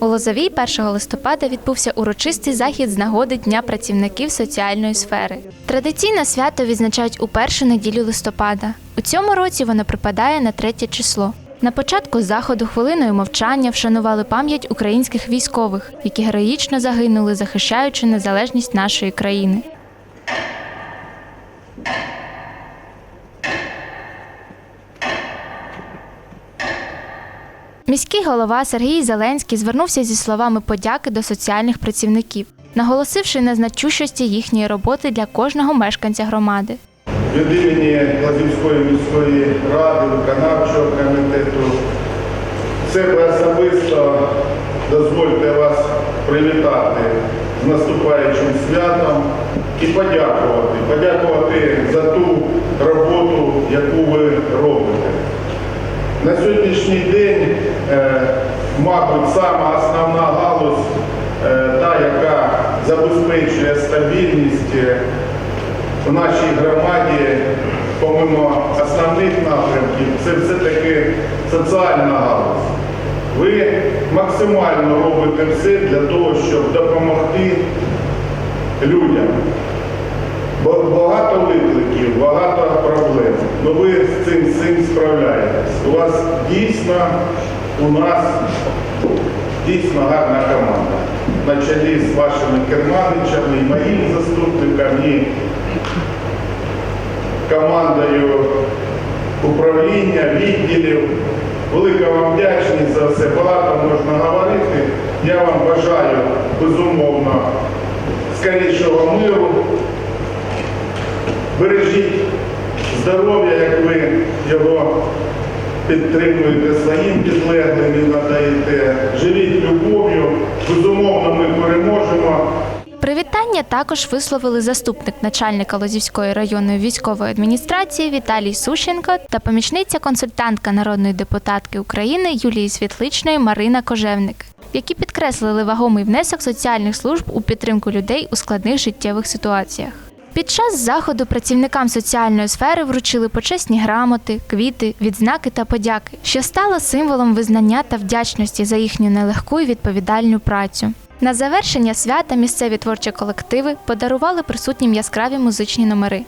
У Лозовій 1 листопада відбувся урочистий захід з нагоди Дня працівників соціальної сфери. Традиційно свято відзначають у першу неділю листопада. У цьому році воно припадає на третє число. На початку заходу хвилиною мовчання вшанували пам'ять українських військових, які героїчно загинули, захищаючи незалежність нашої країни. Міський голова Сергій Зеленський звернувся зі словами подяки до соціальних працівників, наголосивши на значущості їхньої роботи для кожного мешканця громади. Від імені Лазівської міської ради, виконавчого комітету, себе особисто дозвольте вас привітати з наступаючим святом і подякувати. Подякувати за ту роботу, яку ви. На сьогоднішній день, е, мабуть, сама основна галузь, е, та, яка забезпечує стабільність е, в нашій громаді, помимо основних напрямків, це все-таки соціальна галузь. Ви максимально робите все для того, щоб допомогти людям. Багато викликів, багато проблем. Але ви з цим, з цим справляєтесь. У вас дійсно, у нас дійсно гарна команда. На чолі з вашими керманичами, і моїм заступником, і командою управління, відділів. Велика вам вдячність за все. Багато можна говорити. Я вам бажаю безумовно скорішого миру. Бережіть здоров'я, як ви його підтримуєте своїм підлеглим і надаєте. Живіть любов'ю. Безумовно, ми переможемо. Привітання також висловили заступник начальника Лозівської районної військової адміністрації Віталій Сущенко та помічниця консультантка народної депутатки України Юлії Світличної Марина Кожевник, які підкреслили вагомий внесок соціальних служб у підтримку людей у складних життєвих ситуаціях. Під час заходу працівникам соціальної сфери вручили почесні грамоти, квіти, відзнаки та подяки, що стало символом визнання та вдячності за їхню нелегку і відповідальну працю. На завершення свята місцеві творчі колективи подарували присутнім яскраві музичні номери.